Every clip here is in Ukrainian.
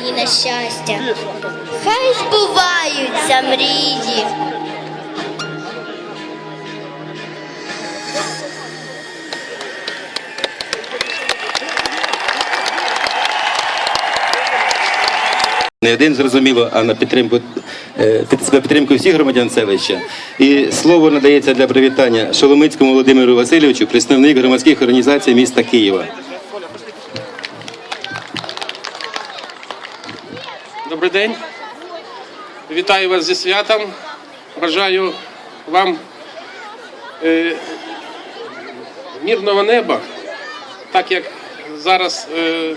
мені на щастя. Хай збуваються мрії. Не один зрозуміло, а на підтримку е, підтримку всіх громадян селища. І слово надається для привітання Шоломицькому Володимиру Васильовичу, представник громадських організацій міста Києва. Добрий день. Вітаю вас зі святом. Бажаю вам е, мирного неба, так як зараз, е,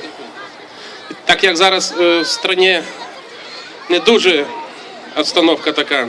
так як зараз е, в страні не дуже обстановка така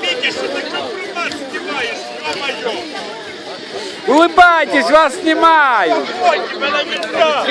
Витя, что ты компромат снимаешь, ё-моё! Улыбайтесь, вас знімають! Ой, тебя на винта!